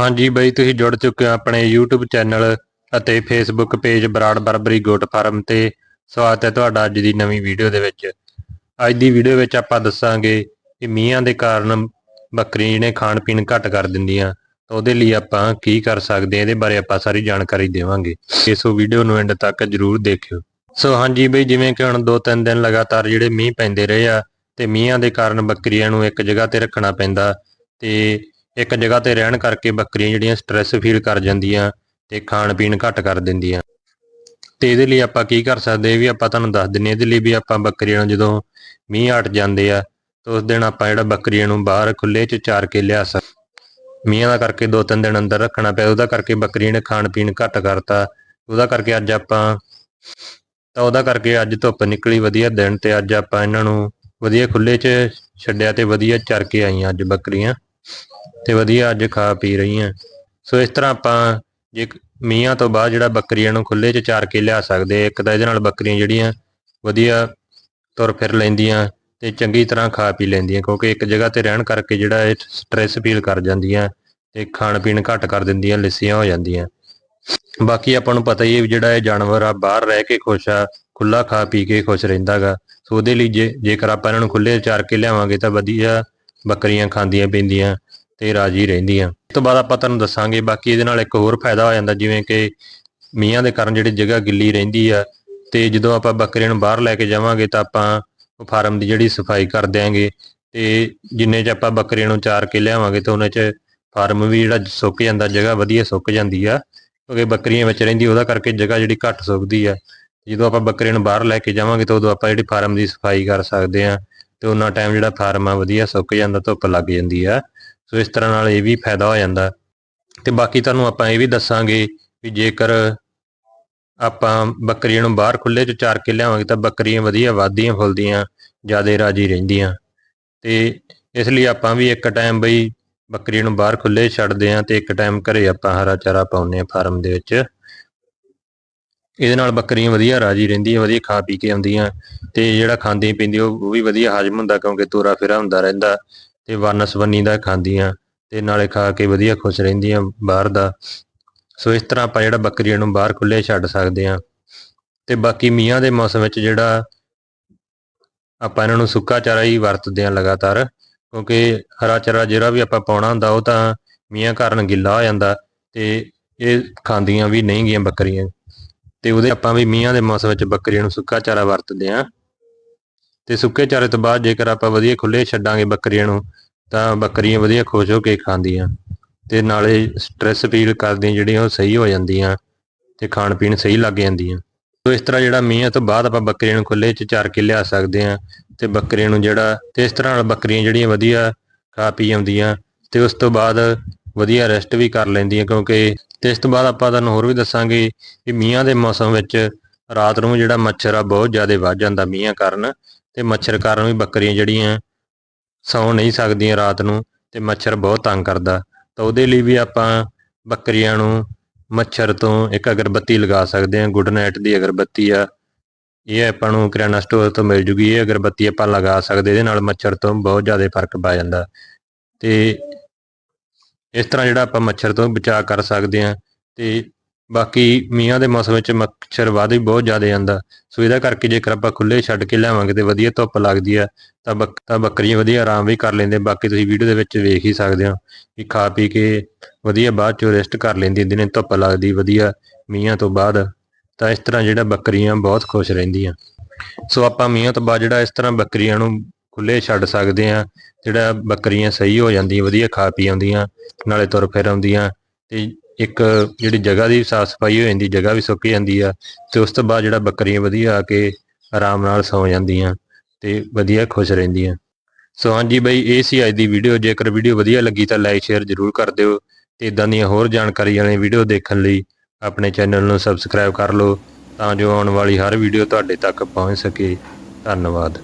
ਹਾਂਜੀ ਬਈ, ਤੁਸੀਂ ਜੁੜ ਚੁੱਕੇ ਹੋ ਆਪਣੇ YouTube ਚੈਨਲ ਅਤੇ Facebook page Brar Barbari goat farm ਤੇ। ਸਵਾਗਤ ਹੈ ਤੁਹਾਡਾ ਅੱਜ ਦੀ ਨਵੀਂ ਵੀਡੀਓ ਦੇ ਵਿੱਚ। ਅੱਜ ਦੀ ਵੀਡੀਓ ਵਿੱਚ ਆਪਾਂ ਦੱਸਾਂਗੇ ਕਿ ਮੀਂਹਾਂ ਦੇ ਕਾਰਨ ਬੱਕਰੀਆਂ ਜਿਹੜੇ ਖਾਣ ਪੀਣ ਘੱਟ ਕਰ ਦਿੰਦੀਆਂ। ਤਾਂ ਉਹਦੇ ਲਈ ਆਪਾਂ ਕੀ ਕਰ ਸਕਦੇ ਹਾਂ, ਇਹਦੇ ਬਾਰੇ ਆਪਾਂ ਸਾਰੀ ਜਾਣਕਾਰੀ ਦੇਵਾਂਗੇ। ਇਸ ਵੀਡੀਓ ਨੂੰ ਐਂਡ ਤੱਕ ਜਰੂਰ ਦੇਖਿਓ। ਸੋ ਹਾਂਜੀ ਬਈ, ਜਿਵੇਂ ਕਿ ਹੁਣ 2-3 ਦਿਨ ਲਗਾਤਾਰ ਜਿਹੜੇ ਮੀਂਹ ਪੈਂਦੇ ਰਹੇ ਆ, ਤੇ ਮੀਂਹਾਂ ਦੇ ਕਾਰਨ ਬੱਕਰੀਆਂ ਨੂੰ ਇੱਕ ਜਗ੍ਹਾ ਤੇ ਰੱਖਣਾ ਪੈਂਦਾ। ਤੇ ਇੱਕ ਜਗ੍ਹਾ ਤੇ ਰਹਿਣ ਕਰਕੇ ਬੱਕਰੀਆਂ ਜਿਹੜੀਆਂ ਸਟ੍ਰੈਸ ਫੀਲ ਕਰ ਜਾਂਦੀਆਂ ਤੇ ਖਾਣ ਪੀਣ ਘੱਟ ਕਰ ਦਿੰਦੀਆਂ। ਤੇ ਇਹਦੇ ਲਈ ਆਪਾਂ ਕੀ ਕਰ ਸਕਦੇ, ਇਹ ਵੀ ਆਪਾਂ ਤੁਹਾਨੂੰ ਦੱਸ ਦਿੰਨੇ ਇਹਦੇ ਲਈ ਵੀ ਆਪਾਂ ਬੱਕਰੀਆਂ ਨੂੰ ਜਦੋਂ ਮੀਂਹ ਹਟ ਜਾਂਦੇ ਆ, ਤਾਂ ਉਸ ਦਿਨ ਆਪਾਂ ਜਿਹੜਾ ਬੱਕਰੀਆਂ ਨੂੰ ਬਾਹਰ ਖੁੱਲੇ 'ਚ ਚਾਰ ਕੇ ਲਿਆ ਸਕ, ਮੀਂਹਾਂ ਦਾ ਕਰਕੇ ਦੋ ਤਿੰਨ ਦਿਨ ਅੰਦਰ ਰੱਖਣਾ ਪਿਆ, ਉਹਦਾ ਕਰਕੇ ਬੱਕਰੀਆਂ ਨੇ ਖਾਣ ਪੀਣ ਘੱਟ ਕਰਤਾ। ਉਹਦਾ ਕਰਕੇ ਅੱਜ ਆਪਾਂ, ਤਾਂ ਉਹਦਾ ਕਰਕੇ ਅੱਜ ਧੁੱਪ ਨਿਕਲੀ ਵਧੀਆ ਦਿਨ ਤੇ ਅੱਜ ਆਪਾਂ ਇਹਨਾਂ ਨੂੰ ਵਧੀਆ ਖੁੱਲੇ 'ਚ ਛੱਡਿਆ ਤੇ ਵਧੀਆ ਚਰ ਕੇ ਆਈਆਂ ਅੱਜ ਬੱਕਰੀਆਂ। ਤੇ ਵਧੀਆ ਅੱਜ ਖਾ ਪੀ ਰਹੀਆਂ ਸੋ ਇਸ ਤਰ੍ਹਾਂ ਆਪਾਂ ਜੇ ਮੀਆਂ ਤੋਂ ਬਾਅਦ ਜਿਹੜਾ ਬੱਕਰੀਆਂ ਨੂੰ ਖੁੱਲੇ 'ਚ ਚਾਰ ਕੇ ਲਿਆ ਸਕਦੇ ਇੱਕ ਤਾਂ ਇਹਦੇ ਨਾਲ ਬੱਕਰੀਆਂ ਜਿਹੜੀਆਂ ਵਧੀਆ ਤੁਰ ਫਿਰ ਲੈਂਦੀਆਂ ਤੇ ਚੰਗੀ ਤਰ੍ਹਾਂ ਖਾ ਪੀ ਲੈਂਦੀਆਂ, ਕਿਉਂਕਿ ਇੱਕ ਜਗ੍ਹਾ ਤੇ ਰਹਿਣ ਕਰਕੇ ਜਿਹੜਾ ਇਹ ਸਟ੍ਰੈਸ ਫੀਲ ਕਰ ਜਾਂਦੀਆਂ ਤੇ ਖਾਣ ਪੀਣ ਘੱਟ ਕਰ ਦਿੰਦੀਆਂ, ਲਿੱਸੀਆਂ ਹੋ ਜਾਂਦੀਆਂ। ਬਾਕੀ ਆਪਾਂ ਨੂੰ ਪਤਾ ਹੀ ਹੈ ਵੀ ਜਿਹੜਾ ਇਹ ਜਾਨਵਰ ਆ, ਬਾਹਰ ਰਹਿ ਕੇ ਖੁਸ਼ ਆ ਖੁੱਲਾ ਖਾ ਪੀ ਕੇ ਖੁਸ਼ ਰਹਿੰਦਾਗਾ ਸੋ ਉਹਦੇ ਲਈ ਜੇ ਜੇਕਰ ਆਪਾਂ ਇਹਨਾਂ ਨੂੰ ਖੁੱਲੇ ਚਾਰ ਕੇ ਲਿਆਵਾਂਗੇ ਤਾਂ ਵਧੀਆ ਬੱਕਰੀਆਂ ਖਾਂਦੀਆਂ ਪੀਂਦੀਆਂ ਤੇ ਰਾਜੀ ਰਹਿੰਦੀਆਂ। ਇਸ ਤੋਂ ਬਾਅਦ ਆਪਾਂ ਤੁਹਾਨੂੰ ਦੱਸਾਂਗੇ, ਬਾਕੀ ਇਹਦੇ ਨਾਲ ਇੱਕ ਹੋਰ ਫਾਇਦਾ ਹੋ ਜਾਂਦਾ, ਜਿਵੇਂ ਕਿ ਮੀਆਂ ਦੇ ਕਾਰਨ ਜਿਹੜੀ ਜਗ੍ਹਾ ਗਿੱਲੀ ਰਹਿੰਦੀ ਆ ਤੇ ਜਦੋਂ ਆਪਾਂ ਬੱਕਰੀਆਂ ਨੂੰ ਬਾਹਰ ਲੈ ਕੇ ਜਾਵਾਂਗੇ ਤਾਂ ਆਪਾਂ ਉਹ ਫਾਰਮ ਦੀ ਜਿਹੜੀ ਸਫ਼ਾਈ ਕਰ ਦਿਆਂਗੇ ਤੇ ਜਿੰਨੇ ਚ ਆਪਾਂ ਬੱਕਰੀਆਂ ਨੂੰ ਚਾਰ ਕੇ ਲਿਆਵਾਂਗੇ ਤਾਂ ਉਹਨਾਂ ਚ ਫਾਰਮ ਵੀ ਜਿਹੜਾ ਸੁੱਕ ਜਾਂਦਾ, ਜਗ੍ਹਾ ਵਧੀਆ ਸੁੱਕ ਜਾਂਦੀ ਆ, ਕਿਉਂਕਿ ਬੱਕਰੀਆਂ ਵਿੱਚ ਰਹਿੰਦੀ, ਉਹਦਾ ਕਰਕੇ ਜਗ੍ਹਾ ਜਿਹੜੀ ਘੱਟ ਸੁੱਕਦੀ ਆ। ਜਦੋਂ ਆਪਾਂ ਬੱਕਰੀਆਂ ਨੂੰ ਬਾਹਰ ਲੈ ਕੇ ਜਾਵਾਂਗੇ ਤਾਂ ਉਦੋਂ ਆਪਾਂ ਜਿਹੜੀ ਫਾਰਮ ਦੀ ਸਫ਼ਾਈ ਕਰ ਸਕਦੇ ਆ। ਤੇ ਉਹਨਾਂ ਟਾਈਮ ਜਿਹੜਾ ਫਾਰਮ ਆ ਵਧੀਆ ਸੁੱਕ ਜਾਂਦਾ, ਧੁੱਪ ਲੱਗ ਜਾਂਦੀ ਆ। ਸੋ ਇਸ ਤਰ੍ਹਾਂ ਨਾਲ ਇਹ ਵੀ ਫਾਇਦਾ ਹੋ ਜਾਂਦਾ। ਤੇ ਬਾਕੀ ਤੁਹਾਨੂੰ ਆਪਾਂ ਇਹ ਵੀ ਦੱਸਾਂਗੇ ਵੀ ਜੇਕਰ ਆਪਾਂ ਬੱਕਰੀਆਂ ਨੂੰ ਬਾਹਰ ਖੁੱਲੇ 'ਚ ਚਾਰ ਕੇ ਲਿਆਵਾਂਗੇ, ਤਾਂ ਬੱਕਰੀਆਂ ਵਧੀਆ ਵਧਦੀਆਂ ਫੁੱਲਦੀਆਂ, ਜਿਆਦੇ ਰਾਜੀ ਰਹਿੰਦੀਆਂ। ਤੇ ਇਸ ਲਈ ਆਪਾਂ ਵੀ ਇੱਕ ਟਾਈਮ ਬਈ ਬੱਕਰੀ ਨੂੰ ਬਾਹਰ ਖੁੱਲੇ ਛੱਡਦੇ ਆਂ ਤੇ ਇੱਕ ਟਾਈਮ ਘਰੇ ਆਪਾਂ ਹਰਾ ਚਾਰਾ ਪਾਉਂਦੇ ਆਂ ਫਾਰਮ ਦੇ ਵਿੱਚ। ਇਹਦੇ ਨਾਲ ਬੱਕਰੀਆਂ ਵਧੀਆ ਰਾਜੀ ਰਹਿੰਦੀਆਂ, ਵਧੀਆ ਖਾ ਪੀ ਕੇ ਆਉਂਦੀਆਂ ਤੇ ਜਿਹੜਾ ਖਾਂਦੀਆਂ ਪੀਂਦੀਆਂ ਉਹ ਵੀ ਵਧੀਆ ਹਜਮ ਹੁੰਦਾ ਕਿਉਂਕਿ ਤੋਰਾ ਫੇਰਾ ਹੁੰਦਾ ਰਹਿੰਦਾ ਤੇ ਵਨਸਵਨੀ ਦਾ ਖਾਂਦੀਆਂ ਤੇ ਨਾਲੇ ਖਾ ਕੇ ਵਧੀਆ ਖੁਸ਼ ਰਹਿੰਦੀਆਂ ਬਾਹਰ ਦਾ। ਸੋ ਇਸ ਤਰ੍ਹਾਂ ਆਪਾਂ ਜਿਹੜਾ ਬੱਕਰੀਆਂ ਨੂੰ ਬਾਹਰ ਖੁੱਲੇ ਛੱਡ ਸਕਦੇ ਆਂ ਤੇ ਬਾਕੀ ਮੀਆਂ ਦੇ ਮੌਸਮ ਵਿੱਚ ਜਿਹੜਾ ਆਪਾਂ ਇਹਨਾਂ ਨੂੰ ਸੁੱਕਾ ਚਾਰਾ ਹੀ ਵਰਤਦੇ ਆਂ ਲਗਾਤਾਰ, ਕਿਉਂਕਿ ਹਰਾ ਚਾਰਾ ਜਿਹੜਾ ਵੀ ਆਪਾਂ ਪਾਉਣਾ ਹੁੰਦਾ ਉਹ ਤਾਂ ਮੀਆਂ ਕਾਰਨ ਗਿੱਲਾ ਹੋ ਜਾਂਦਾ ਤੇ ਇਹ ਖਾਂਦੀਆਂ ਵੀ ਨਹੀਂ ਗੀਆਂ ਬੱਕਰੀਆਂ। ਤੇ ਉਹਦੇ ਆਪਾਂ ਵੀ ਮੀਆਂ ਦੇ ਮੌਸਮ ਵਿੱਚ ਬੱਕਰੀਆਂ ਨੂੰ ਸੁੱਕਾ ਚਾਰਾ ਵਰਤਦੇ ਆਂ ਤੇ ਸੁੱਕੇ ਚਾਰੇ ਤੋਂ ਬਾਅਦ ਜੇਕਰ ਆਪਾਂ ਵਧੀਆ ਖੁੱਲੇ ਛੱਡਾਂਗੇ ਬੱਕਰੀਆਂ ਨੂੰ, ਤਾਂ ਬੱਕਰੀਆਂ ਵਧੀਆ ਖੁਸ਼ ਹੋ ਕੇ ਖਾਂਦੀਆਂ। ਤੇ ਨਾਲੇ ਸਟ੍ਰੈਸ ਫੀਲ ਕਰਦੀਆਂ ਜਿਹੜੀਆਂ ਉਹ ਸਹੀ ਹੋ ਜਾਂਦੀਆਂ ਤੇ ਖਾਣ ਪੀਣ ਸਹੀ ਲੱਗ ਜਾਂਦੀਆਂ। ਸੋ ਇਸ ਤਰ੍ਹਾਂ ਜਿਹੜਾ ਮੀਆਂ ਤੋਂ ਬਾਅਦ ਆਪਾਂ ਬੱਕਰੀਆਂ ਨੂੰ ਖੁੱਲੇ 'ਚ ਚਾਰ ਕੇ ਲਿਆ ਸਕਦੇ ਆਂ ਤੇ ਬੱਕਰੀਆਂ ਨੂੰ ਜਿਹੜਾ, ਤੇ ਇਸ ਤਰ੍ਹਾਂ ਨਾਲ ਬੱਕਰੀਆਂ ਜਿਹੜੀਆਂ ਵਧੀਆ ਖਾ ਪੀ ਆਉਂਦੀਆਂ ਤੇ ਉਸ ਤੋਂ ਬਾਅਦ ਵਧੀਆ ਰੈਸਟ ਵੀ ਕਰ ਲੈਂਦੀਆਂ ਕਿਉਂਕਿ ਤੇ ਇਸ ਤੋਂ ਬਾਅਦ ਆਪਾਂ ਤੁਹਾਨੂੰ ਹੋਰ ਵੀ ਦੱਸਾਂਗੇ ਕਿ ਮੀਆਂ ਦੇ ਮੌਸਮ ਵਿੱਚ ਰਾਤ ਨੂੰ ਜਿਹੜਾ ਮੱਛਰ ਆ, ਬਹੁਤ ਜ਼ਿਆਦਾ ਵੱਧ ਜਾਂਦਾ ਮੀਆਂ ਕਾਰਨ ਤੇ ਮੱਛਰ ਕਾਰਨ ਵੀ ਬੱਕਰੀਆਂ ਜਿਹੜੀਆਂ ਸੌ ਨਹੀਂ ਸਕਦੀਆਂ ਰਾਤ ਨੂੰ ਤੇ ਮੱਛਰ ਬਹੁਤ ਤੰਗ ਕਰਦਾ। ਤਾਂ ਉਹਦੇ ਲਈ ਵੀ ਆਪਾਂ ਬੱਕਰੀਆਂ ਨੂੰ ਮੱਛਰ ਤੋਂ ਇੱਕ ਅਗਰਬੱਤੀ ਲਗਾ ਸਕਦੇ ਹਾਂ। ਗੁੱਡ ਨਾਈਟ ਦੀ ਅਗਰਬੱਤੀ ਆ। ਇਹ ਆਪਾਂ ਨੂੰ ਕਿਰਾਣਾ ਸਟੋਰ ਤੋਂ ਮਿਲ ਜੂਗੀ। ਇਹ ਅਗਰਬੱਤੀ ਆਪਾਂ ਲਗਾ ਸਕਦੇ ਇਹਦੇ ਨਾਲ ਮੱਛਰ ਤੋਂ ਬਹੁਤ ਜ਼ਿਆਦਾ ਫ਼ਰਕ ਪੈ ਜਾਂਦਾ। ਤੇ ਇਸ ਤਰ੍ਹਾਂ ਜਿਹੜਾ ਆਪਾਂ ਮੱਛਰ ਤੋਂ ਬਚਾਅ ਕਰ ਸਕਦੇ ਹਾਂ ਤੇ ਬਾਕੀ ਮੀਆਂ ਦੇ ਮੌਸਮ ਵਿੱਚ ਮੱਛਰ ਵੱਧ ਵੀ ਬਹੁਤ ਜ਼ਿਆਦਾ ਜਾਂਦਾ ਸੋ ਇਹਦਾ ਕਰਕੇ ਜੇਕਰ ਆਪਾਂ ਖੁੱਲੇ ਛੱਡ ਕੇ ਲਿਆਵਾਂਗੇ ਤੇ ਵਧੀਆ ਧੁੱਪ ਲੱਗਦੀ ਆ, ਤਾਂ ਬੱਕ, ਤਾਂ ਬੱਕਰੀਆਂ ਵਧੀਆ ਆਰਾਮ ਵੀ ਕਰ ਲੈਂਦੇ ਬਾਕੀ ਤੁਸੀਂ ਵੀਡੀਓ ਦੇ ਵਿੱਚ ਵੇਖ ਹੀ ਸਕਦੇ ਹੋ ਕਿ ਖਾ ਪੀ ਕੇ ਵਧੀਆ ਬਾਅਦ ਚੋਂ ਰੈਸਟ ਕਰ ਲੈਂਦੀ ਦਿਨੇ ਧੁੱਪ ਲੱਗਦੀ, ਵਧੀਆ ਮੀਆਂ ਤੋਂ ਬਾਅਦ। ਤਾਂ ਇਸ ਤਰ੍ਹਾਂ ਜਿਹੜਾ ਬੱਕਰੀਆਂ ਬਹੁਤ ਖੁਸ਼ ਰਹਿੰਦੀਆਂ। ਸੋ ਆਪਾਂ ਮੀਆਂ ਤੋਂ ਬਾਅਦ ਜਿਹੜਾ ਇਸ ਤਰ੍ਹਾਂ ਬੱਕਰੀਆਂ ਨੂੰ ਖੁੱਲੇ ਛੱਡ ਸਕਦੇ ਆ ਜਿਹੜਾ ਬੱਕਰੀਆਂ ਸਹੀ ਹੋ ਜਾਂਦੀਆਂ, ਵਧੀਆ ਖਾ ਪੀ ਆਉਂਦੀਆਂ, ਨਾਲੇ ਤੁਰ ਫਿਰ ਆਉਂਦੀਆਂ ਤੇ ਇੱਕ ਜਿਹੜੀ ਜਗ੍ਹਾ ਦੀ ਸਾਫ਼ ਸਫ਼ਾਈ ਹੋ ਜਾਂਦੀ, ਜਗ੍ਹਾ ਵੀ ਸੁੱਕ ਜਾਂਦੀ ਆ ਤੇ ਉਸ ਤੋਂ ਬਾਅਦ ਜਿਹੜਾ ਬੱਕਰੀਆਂ ਵਧੀਆ ਆ ਕੇ ਆਰਾਮ ਨਾਲ ਸੌ ਜਾਂਦੀਆਂ ਤੇ ਵਧੀਆ ਖੁਸ਼ ਰਹਿੰਦੀਆਂ। ਸੋ ਹਾਂਜੀ ਬਈ, ਇਹ ਸੀ ਅੱਜ ਦੀ ਵੀਡੀਓ। ਜੇਕਰ ਵੀਡੀਓ ਵਧੀਆ ਲੱਗੀ ਤਾਂ ਲਾਈਕ, ਸ਼ੇਅਰ ਜ਼ਰੂਰ ਕਰ ਦਿਓ ਤੇ ਇਦਾਂ ਦੀਆਂ ਹੋਰ ਜਾਣਕਾਰੀ ਵਾਲੀਆਂ ਵੀਡੀਓ ਦੇਖਣ ਲਈ ਆਪਣੇ ਚੈਨਲ ਨੂੰ ਸਬਸਕ੍ਰਾਈਬ ਕਰ ਲਓ ਤਾਂ ਜੋ ਆਉਣ ਵਾਲੀ ਹਰ ਵੀਡੀਓ ਤੁਹਾਡੇ ਤੱਕ ਪਹੁੰਚ ਸਕੇ। ਧੰਨਵਾਦ।